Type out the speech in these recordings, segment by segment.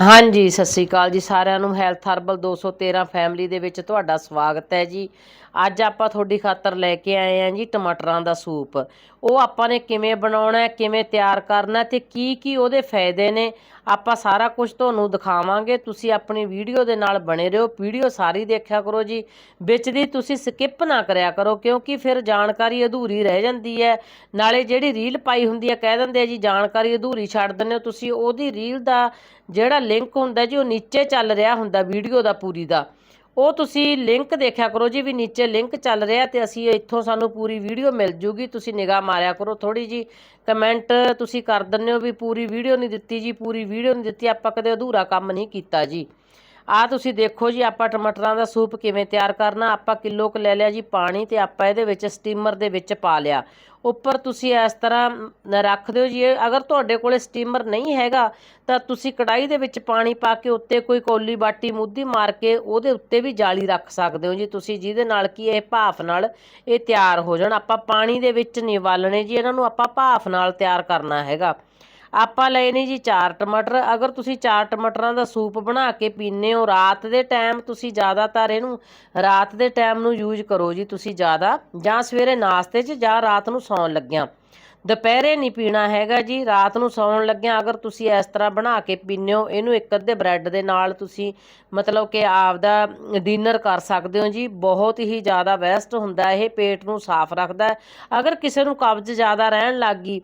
ਹਾਂਜੀ, ਸਤਿ ਸ੍ਰੀ ਅਕਾਲ ਜੀ ਸਾਰਿਆਂ ਨੂੰ। ਹੈਲਥ ਹਰਬਲ 213 ਫੈਮਿਲੀ ਦੇ ਵਿੱਚ ਤੁਹਾਡਾ ਸਵਾਗਤ ਹੈ ਜੀ। ਅੱਜ ਆਪਾਂ ਤੁਹਾਡੀ ਖਾਤਰ ਲੈ ਕੇ ਆਏ ਹਾਂ ਜੀ ਟਮਾਟਰਾਂ ਦਾ ਸੂਪ। ਉਹ ਆਪਾਂ ਨੇ ਕਿਵੇਂ ਬਣਾਉਣਾ ਹੈ, ਕਿਵੇਂ ਤਿਆਰ ਕਰਨਾ ਹੈ ਤੇ ਕੀ ਕੀ ਉਹਦੇ ਫਾਇਦੇ ਨੇ, ਆਪਾਂ ਸਾਰਾ ਕੁਝ ਤੁਹਾਨੂੰ ਦਿਖਾਵਾਂਗੇ। ਤੁਸੀਂ ਆਪਣੀ ਵੀਡੀਓ ਦੇ ਨਾਲ ਬਣੇ ਰਹੋ, ਵੀਡੀਓ ਸਾਰੀ ਦੇਖਿਆ ਕਰੋ ਜੀ। ਵਿੱਚ ਦੀ ਤੁਸੀਂ ਸਕਿਪ ਨਾ ਕਰਿਆ ਕਰੋ, ਕਿਉਂਕਿ ਫਿਰ ਜਾਣਕਾਰੀ ਅਧੂਰੀ ਰਹਿ ਜਾਂਦੀ ਹੈ। ਨਾਲੇ ਜਿਹੜੀ ਰੀਲ ਪਾਈ ਹੁੰਦੀ ਹੈ, ਕਹਿ ਦਿੰਦੇ ਆ ਜੀ, ਜਾਣਕਾਰੀ ਅਧੂਰੀ ਛੱਡ ਦਿੰਦੇ ਹੋ ਤੁਸੀਂ, ਉਹਦੀ ਰੀਲ ਦਾ ਜਿਹੜਾ ਲਿੰਕ ਹੁੰਦਾ ਜੀ, ਉਹ ਨੀਚੇ ਚੱਲ ਰਿਹਾ ਹੁੰਦਾ ਵੀਡੀਓ ਦਾ, ਪੂਰੀ ਦਾ। ਉਹ ਤੁਸੀਂ ਲਿੰਕ ਦੇਖਿਆ ਕਰੋ ਜੀ, ਵੀ ਨੀਚੇ ਲਿੰਕ ਚੱਲ ਰਿਹਾ ਤੇ ਅਸੀਂ ਇੱਥੋਂ ਸਾਨੂੰ ਪੂਰੀ ਵੀਡੀਓ ਮਿਲ ਜੂਗੀ। ਤੁਸੀਂ ਨਿਗਾਹ ਮਾਰਿਆ ਕਰੋ ਥੋੜੀ ਜੀ ਕਮੈਂਟ ਤੁਸੀਂ ਕਰ ਦਿੰਦੇ ਹੋ ਵੀ ਪੂਰੀ ਵੀਡੀਓ ਨਹੀਂ ਦਿੱਤੀ ਜੀ, ਪੂਰੀ ਵੀਡੀਓ ਨਹੀਂ ਦਿੱਤੀ, ਆਪਾਂ ਕਦੇ ਅਧੂਰਾ ਕੰਮ ਨਹੀਂ ਕੀਤਾ ਜੀ। ਆ ਤੁਸੀਂ ਦੇਖੋ ਜੀ, ਆਪਾਂ ਟਮਾਟਰਾਂ ਦਾ ਸੂਪ ਕਿਵੇਂ ਤਿਆਰ ਕਰਨਾ? ਆਪਾਂ ਕਿਲੋ ਕੁ ਲੈ ਲਿਆ ਜੀ ਪਾਣੀ ਤੇ ਆਪਾਂ ਇਹਦੇ ਵਿੱਚ ਸਟੀਮਰ ਦੇ ਵਿੱਚ ਪਾ ਲਿਆ। ਉੱਪਰ ਤੁਸੀਂ ਇਸ ਤਰ੍ਹਾਂ ਰੱਖ ਦਿਓ ਜੀ। ਇਹ ਅਗਰ ਤੁਹਾਡੇ ਕੋਲੇ ਸਟੀਮਰ ਨਹੀਂ ਹੈਗਾ, ਤਾਂ ਤੁਸੀਂ ਕੜਾਈ ਦੇ ਵਿੱਚ ਪਾਣੀ ਪਾ ਕੇ ਉੱਤੇ ਕੋਈ ਕੋਲੀ ਬਾਟੀ ਮੁੱਧੀ ਮਾਰ ਕੇ ਉਹਦੇ ਉੱਤੇ ਵੀ ਜਾਲੀ ਰੱਖ ਸਕਦੇ ਹੋ ਜੀ ਤੁਸੀਂ, ਜਿਹਦੇ ਨਾਲ ਕੀ ਇਹ ਭਾਫ ਨਾਲ ਇਹ ਤਿਆਰ ਹੋ ਜਾਣ। ਆਪਾਂ ਪਾਣੀ ਦੇ ਵਿੱਚ ਨਹੀਂ ਵਾਲਣੇ ਜੀ, ਇਹਨਾਂ ਨੂੰ ਆਪਾਂ ਭਾਫ ਨਾਲ ਤਿਆਰ ਕਰਨਾ ਹੈਗਾ। ਆਪਾਂ ਲਏ ਨੇ ਜੀ ਚਾਰ ਟਮਾਟਰ। ਅਗਰ ਤੁਸੀਂ ਚਾਰ ਟਮਾਟਰਾਂ ਦਾ ਸੂਪ ਬਣਾ ਕੇ ਪੀਂਦੇ ਹੋ, ਰਾਤ ਦੇ ਟਾਈਮ ਤੁਸੀਂ ਜ਼ਿਆਦਾਤਰ ਇਹਨੂੰ ਰਾਤ ਦੇ ਟਾਈਮ ਨੂੰ ਯੂਜ਼ ਕਰੋ ਜੀ ਤੁਸੀਂ ਜ਼ਿਆਦਾ, ਜਾਂ ਸਵੇਰੇ ਨਾਸ਼ਤੇ 'ਚ ਜਾਂ ਰਾਤ ਨੂੰ ਸੌਣ ਲੱਗਿਆਂ। ਦੁਪਹਿਰੇ ਨਹੀਂ ਪੀਣਾ ਹੈਗਾ ਜੀ, ਰਾਤ ਨੂੰ ਸੌਣ ਲੱਗਿਆਂ। ਅਗਰ ਤੁਸੀਂ ਇਸ ਤਰ੍ਹਾਂ ਬਣਾ ਕੇ ਪੀਂਦੇ ਹੋ, ਇਹਨੂੰ ਇੱਕ ਅੱਧੇ ਬ੍ਰੈਡ ਦੇ ਨਾਲ ਤੁਸੀਂ ਮਤਲਬ ਕਿ ਆਪਦਾ ਡਿਨਰ ਕਰ ਸਕਦੇ ਹੋ ਜੀ। ਬਹੁਤ ਹੀ ਜ਼ਿਆਦਾ ਬੈਸਟ ਹੁੰਦਾ, ਇਹ ਪੇਟ ਨੂੰ ਸਾਫ਼ ਰੱਖਦਾ। ਅਗਰ ਕਿਸੇ ਨੂੰ ਕਬਜ਼ ਜ਼ਿਆਦਾ ਰਹਿਣ ਲੱਗ ਗਈ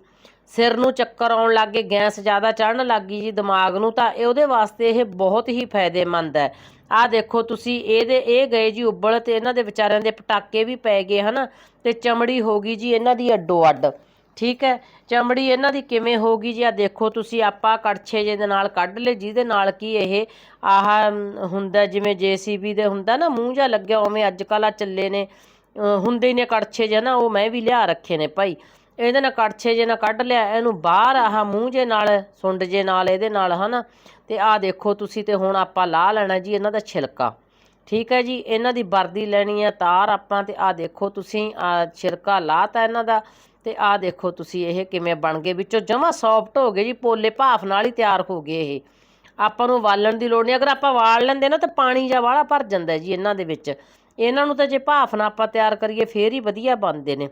ਸਿਰ ਨੂੰ ਚੱਕਰ ਆਉਣ ਲੱਗ ਗਏ, ਗੈਸ ਜ਼ਿਆਦਾ ਚੜਨ ਲੱਗ ਗਈ ਜੀ ਦਿਮਾਗ ਨੂੰ, ਤਾਂ ਇਹ- ਉਹਦੇ ਵਾਸਤੇ ਇਹ ਬਹੁਤ ਹੀ ਫਾਇਦੇਮੰਦ ਹੈ। ਆਹ ਦੇਖੋ ਤੁਸੀਂ, ਇਹਦੇ, ਇਹ ਗਏ ਜੀ ਉੱਬਲ ਤੇ ਇਹਨਾਂ ਦੇ ਵਿਚਾਰਿਆਂ ਦੇ ਪਟਾਕੇ ਵੀ ਪੈ ਗਏ, ਹਨਾ? ਤੇ ਚਮੜੀ ਹੋ ਗਈ ਜੀ ਇਹਨਾਂ ਦੀ ਅੱਡੋ ਅੱਡ, ਠੀਕ ਹੈ? ਚਮੜੀ ਇਹਨਾਂ ਦੀ ਕਿਵੇਂ ਹੋਗੀ ਜੀ? ਆ ਦੇਖੋ ਤੁਸੀਂ, ਆਪਾਂ ਕੜਛੇ ਜੇ ਦੇ ਨਾਲ ਕੱਢ ਲਏ, ਜਿਹਦੇ ਨਾਲ ਕੀ ਇਹ ਆਹ ਹੁੰਦਾ ਜਿਵੇਂ ਜੀਸੀਬੀ ਦੇ ਹੁੰਦਾ ਨਾ, ਮੂੰਹ ਜਾ ਲੱਗਿਆ ਉਵੇਂ ਅੱਜ ਕੱਲ੍ਹ ਆ ਚੱਲੇ ਨੇ ਹੁੰਦੇ ਹੀ ਨੇ ਕੜਛੇ ਜੇ ਨਾ, ਉਹ ਮੈਂ ਵੀ ਲਿਆ ਰੱਖੇ ਨੇ ਭਾਈ। ਇਹਦੇ ਨਾਲ ਕੜਛੇ ਜੇ ਨਾਲ ਕੱਢ ਲਿਆ, ਇਹਨੂੰ ਬਾਹਰ ਆਹ ਮੂੰਹ ਜੇ ਨਾਲ, ਸੁੰਡ ਜੇ ਨਾਲ ਇਹਦੇ ਨਾਲ, ਹਨਾ? ਤੇ ਆਹ ਦੇਖੋ ਤੁਸੀਂ ਤੇ ਹੁਣ ਆਪਾਂ ਲਾ ਲੈਣਾ ਜੀ ਇਹਨਾਂ ਦਾ ਛਿਲਕਾ। ਠੀਕ ਹੈ ਜੀ, ਇਹਨਾਂ ਦੀ ਵਰਦੀ ਲੈਣੀ ਹੈ ਤਾਰ ਆਪਾਂ ਤੇ ਆਹ ਦੇਖੋ ਤੁਸੀਂ ਆ ਛਿਲਕਾ ਲਾਤਾ ਇਹਨਾਂ ਦਾ ਤੇ ਆਹ ਦੇਖੋ ਤੁਸੀਂ ਇਹ ਕਿਵੇਂ ਬਣ ਗਏ। ਵਿੱਚੋਂ ਜਮਾ ਸੌਫਟ ਹੋ ਗਏ ਜੀ, ਪੋਲੇ ਭਾਫ ਨਾਲ ਹੀ ਤਿਆਰ ਹੋ ਗਏ ਇਹ। ਆਪਾਂ ਨੂੰ ਵਾਲਣ ਦੀ ਲੋੜ ਨਹੀਂ, ਅਗਰ ਆਪਾਂ ਵਾਲ ਲੈਂਦੇ ਨਾ ਤਾਂ ਪਾਣੀ ਜਾਂ ਵਾਲਾ ਭਰ ਜਾਂਦਾ ਜੀ ਇਹਨਾਂ ਦੇ ਵਿੱਚ। ਇਹਨਾਂ ਨੂੰ ਤਾਂ ਜੇ ਭਾਫ ਨਾਲ ਆਪਾਂ ਤਿਆਰ ਕਰੀਏ, ਫੇਰ ਹੀ ਵਧੀਆ ਬਣਦੇ ਨੇ।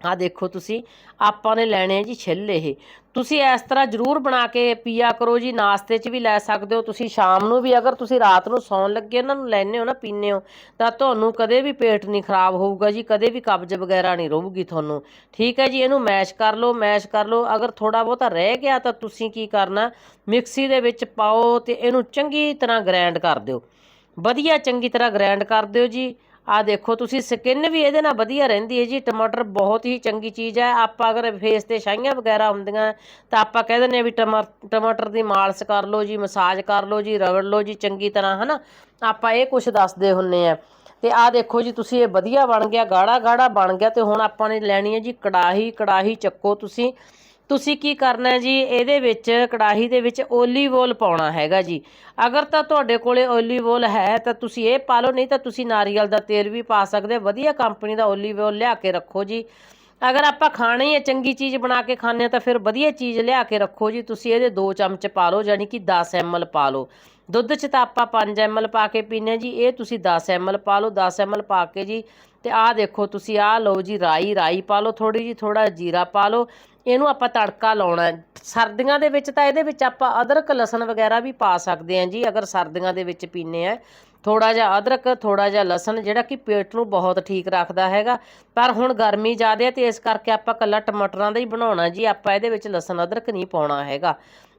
ਆ ਦੇਖੋ ਤੁਸੀਂ, ਆਪਾਂ ਨੇ ਲੈਣੇ ਆ ਜੀ ਛਿੱਲ ਇਹ। ਤੁਸੀਂ ਇਸ ਤਰ੍ਹਾਂ ਜ਼ਰੂਰ ਬਣਾ ਕੇ ਪੀਆ ਕਰੋ ਜੀ, ਨਾਸ਼ਤੇ 'ਚ ਵੀ ਲੈ ਸਕਦੇ ਹੋ। ਤੁਸੀਂ ਸ਼ਾਮ ਨੂੰ ਵੀ ਅਗਰ ਤੁਸੀਂ ਰਾਤ ਨੂੰ ਸੌਣ ਲੱਗੇ ਉਹਨਾਂ ਨੂੰ ਲੈਣੇ ਹੋ ਨਾ ਪੀਨੇ ਹੋ, ਤਾਂ ਤੁਹਾਨੂੰ ਕਦੇ ਵੀ ਪੇਟ ਨਹੀਂ ਖਰਾਬ ਹੋਊਗਾ ਜੀ, ਕਦੇ ਵੀ ਕਬਜ਼ ਵਗੈਰਾ ਨਹੀਂ ਰਹੂਗੀ ਤੁਹਾਨੂੰ। ਠੀਕ ਹੈ ਜੀ, ਇਹਨੂੰ ਮੈਸ਼ ਕਰ ਲਓ, ਮੈਸ਼ ਕਰ ਲਓ। ਅਗਰ ਥੋੜਾ ਬਹੁਤਾ ਰਹਿ ਗਿਆ ਤਾਂ ਤੁਸੀਂ ਕੀ ਕਰਨਾ, ਮਿਕਸੀ ਦੇ ਵਿੱਚ ਪਾਓ ਤੇ ਇਹਨੂੰ ਚੰਗੀ ਤਰ੍ਹਾਂ ਗ੍ਰਾਈਂਡ ਕਰ ਦਿਓ। ਵਧੀਆ ਚੰਗੀ ਤਰ੍ਹਾਂ ਗ੍ਰਾਈਂਡ ਕਰ ਦਿਓ ਜੀ। ਆ ਦੇਖੋ, ਤੁਸੀਂ ਸਕਿਨ ਵੀ ਇਹਦੇ ਨਾਲ ਵਧੀਆ ਰਹਿੰਦੀ ਹੈ ਜੀ। ਟਮਾਟਰ ਬਹੁਤ ਹੀ ਚੰਗੀ ਚੀਜ਼ ਹੈ। ਆਪਾਂ ਅਗਰ ਫੇਸ ਤੇ ਛਾਈਆਂ ਵਗੈਰਾ ਹੁੰਦੀਆਂ, ਤਾਂ ਆਪਾਂ ਕਹਿ ਦਿੰਦੇ ਆ ਵੀ ਟਮਾ- ਟਮਾਟਰ ਦੀ ਮਾਲਸ ਕਰ ਲਓ ਜੀ, ਮਸਾਜ ਕਰ ਲਓ ਜੀ, ਰਗੜ ਲਓ ਜੀ ਚੰਗੀ ਤਰ੍ਹਾਂ, ਹਨਾ? ਆਪਾਂ ਇਹ ਕੁਝ ਦੱਸਦੇ ਹੁੰਨੇ ਆ। ਤੇ ਆਹ ਦੇਖੋ ਜੀ, ਤੁਸੀਂ ਇਹ ਵਧੀਆ ਬਣ ਗਿਆ ਗਾੜਾ ਗਾੜਾ ਬਣ ਗਿਆ ਤੇ ਹੁਣ ਆਪਾਂ ਨੇ ਲੈਣੀ ਹੈ ਜੀ ਕੜਾਹੀ। ਕੜਾਹੀ ਚੱਕੋ ਤੁਸੀਂ। ਤੁਸੀਂ ਕੀ ਕਰਨਾ ਜੀ? ਇਹਦੇ ਵਿੱਚ, ਕੜਾਹੀ ਦੇ ਵਿੱਚ ਓਲੀਵ ਓਲ ਪਾਉਣਾ ਹੈਗਾ ਜੀ। ਅਗਰ ਤਾਂ ਤੁਹਾਡੇ ਕੋਲੇ ਓਲੀਵ ਓਇਲ ਹੈ, ਤਾਂ ਤੁਸੀਂ ਇਹ ਪਾ ਲਓ, ਨਹੀਂ ਤਾਂ ਤੁਸੀਂ ਨਾਰੀਅਲ ਦਾ ਤੇਲ ਵੀ ਪਾ ਸਕਦੇ ਵਧੀਆ ਕੰਪਨੀ ਦਾ ਓਲੀਵ ਓਲ ਲਿਆ ਕੇ ਰੱਖੋ ਜੀ। ਅਗਰ ਆਪਾਂ ਖਾਣੀ ਹੈ ਚੰਗੀ ਚੀਜ਼ ਬਣਾ ਕੇ ਖਾਣੇ ਤਾਂ ਫਿਰ ਵਧੀਆ ਚੀਜ਼ ਲਿਆ ਕੇ ਰੱਖੋ ਜੀ। ਤੁਸੀਂ ਇਹਦੇ 2 ਚਮਚ ਪਾ ਲਓ, ਯਾਨੀ ਕਿ 10 ml ਪਾ ਲਓ। ਦੁੱਧ 'ਚ ਤਾਂ ਆਪਾਂ 5 ml ਪਾ ਕੇ ਪੀਨੇ ਜੀ, ਇਹ ਤੁਸੀਂ 10 ml ਪਾ ਲਓ 10 ml ਪਾ ਕੇ ਜੀ, ਤੇ ਆਹ ਦੇਖੋ ਤੁਸੀਂ, ਆਹ ਲਓ ਜੀ, ਰਾਈ ਰਾਈ ਪਾ ਲਓ ਥੋੜੀ ਜੀ ਥੋੜਾ ਜੀਰਾ ਪਾ ਲਓ, ਇਹਨੂੰ ਆਪਾਂ ਤੜਕਾ ਲਾਉਣਾ ਸਰਦੀਆਂ ਦੇ ਵਿੱਚ ਤਾਂ ਇਹਦੇ ਵਿੱਚ ਆਪਾਂ ਅਦਰਕ, ਲਸਣ ਵਗੈਰਾ ਵੀ ਪਾ ਸਕਦੇ ਹਾਂ ਜੀ, ਅਗਰ ਸਰਦੀਆਂ ਦੇ ਵਿੱਚ ਪੀਨੇ ਆ ਥੋੜਾ ਜਿਹਾ ਅਦਰਕ ਥੋੜਾ ਜਿਹਾ ਲਸਣ, ਜਿਹੜਾ ਕਿ ਪੇਟ ਨੂੰ ਬਹੁਤ ਠੀਕ ਰੱਖਦਾ ਹੈਗਾ। ਪਰ ਹੁਣ ਗਰਮੀ ਜ਼ਿਆਦਾ ਹੈ ਤੇ ਇਸ ਕਰਕੇ ਆਪਾਂ ਕੱਲਾ ਟਮਾਟਰਾਂ ਦਾ ਹੀ ਬਣਾਉਣਾ ਜੀ, ਆਪਾਂ ਇਹਦੇ ਵਿੱਚ ਲਸਣ, ਅਦਰਕ ਨਹੀਂ ਪਾਉਣਾ ਹੈਗਾ।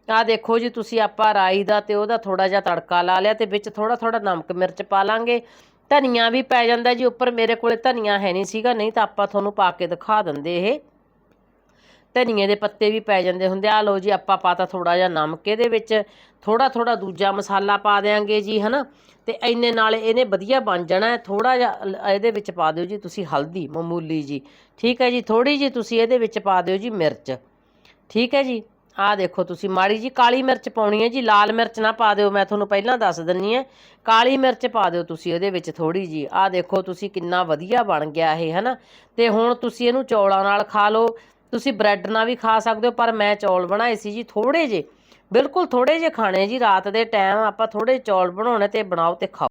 ਆ ਦੇਖੋ ਜੀ, ਤੁਸੀਂ ਆਪਾਂ ਰਾਈ ਦਾ ਤੇ ਉਹਦਾ ਥੋੜਾ ਜਿਹਾ ਤੜਕਾ ਲਾ ਲਿਆ ਤੇ ਵਿੱਚ ਥੋੜਾ ਥੋੜਾ ਨਮਕ ਮਿਰਚ ਪਾ ਲਾਂਗੇ। ਧਨੀਆ ਵੀ ਪੈ ਜਾਂਦਾ ਜੀ, ਉੱਪਰ ਮੇਰੇ ਕੋਲੇ ਧਨੀਆ ਹੈ ਨਹੀਂ ਸੀਗਾ, ਨਹੀਂ ਤਾਂ ਆਪਾਂ ਤੁਹਾਨੂੰ ਪਾ ਕੇ ਦਿਖਾ ਦਿੰਦੇ ਇਹ। ਧਨੀਏ ਦੇ ਪੱਤੇ ਵੀ ਪੈ ਜਾਂਦੇ ਹੁੰਦੇ ਆ। ਲਓ ਜੀ, ਆਪਾਂ ਪਾਤਾ ਥੋੜਾ ਜਿਹਾ ਨਮਕ ਇਹਦੇ ਵਿੱਚ। ਥੋੜਾ ਥੋੜਾ ਦੂਜਾ ਮਸਾਲਾ ਪਾ ਦੇਾਂਗੇ ਜੀ, ਹਨਾ? ਤੇ ਇੰਨੇ ਨਾਲ ਇਹਨੇ ਵਧੀਆ ਬਣ ਜਾਣਾ ਥੋੜਾ ਜਿਹਾ ਇਹਦੇ ਵਿੱਚ ਪਾ ਦਿਓ ਜੀ, ਤੁਸੀਂ ਹਲਦੀ, ਮਾਮੂਲੀ ਜੀ। ਠੀਕ ਹੈ ਜੀ ਥੋੜੀ ਜੀ ਤੁਸੀਂ ਇਹਦੇ ਵਿੱਚ ਪਾ ਦਿਓ ਜੀ ਮਿਰਚ। ਠੀਕ ਹੈ ਜੀ? ਆਹ ਦੇਖੋ ਤੁਸੀਂ, ਮਾੜੀ ਜੀ ਕਾਲੀ ਮਿਰਚ ਪਾਉਣੀ ਹੈ ਜੀ, ਲਾਲ ਮਿਰਚ ਨਾ ਪਾ ਦਿਓ, ਮੈਂ ਤੁਹਾਨੂੰ ਪਹਿਲਾਂ ਦੱਸ ਦਿੰਨੀ ਹੈ। ਕਾਲੀ ਮਿਰਚ ਪਾ ਦਿਓ ਤੁਸੀਂ ਇਹਦੇ ਵਿੱਚ ਥੋੜੀ ਜੀ ਆਹ ਦੇਖੋ ਤੁਸੀਂ ਕਿੰਨਾ ਵਧੀਆ ਬਣ ਗਿਆ ਇਹ, ਹਨਾ? ਤੇ ਹੁਣ ਤੁਸੀਂ ਇਹਨੂੰ ਚੌਲਾਂ ਨਾਲ ਖਾ ਲਓ। ਤੁਸੀਂ ਬ੍ਰੈਡ ਨਾਲ ਵੀ ਖਾ ਸਕਦੇ ਹੋ, ਪਰ ਮੈਂ ਚੌਲ ਬਣਾਏ ਸੀ ਜੀ ਥੋੜੇ ਜੇ ਬਿਲਕੁਲ ਥੋੜੇ ਜਿਹੇ ਖਾਣੇ ਜੀ, ਰਾਤ ਦੇ ਟਾਈਮ ਆਪਾਂ ਥੋੜੇ ਚੌਲ ਬਣਾਉਣੇ ਤੇ ਬਣਾਓ ਤੇ ਖਾਓ।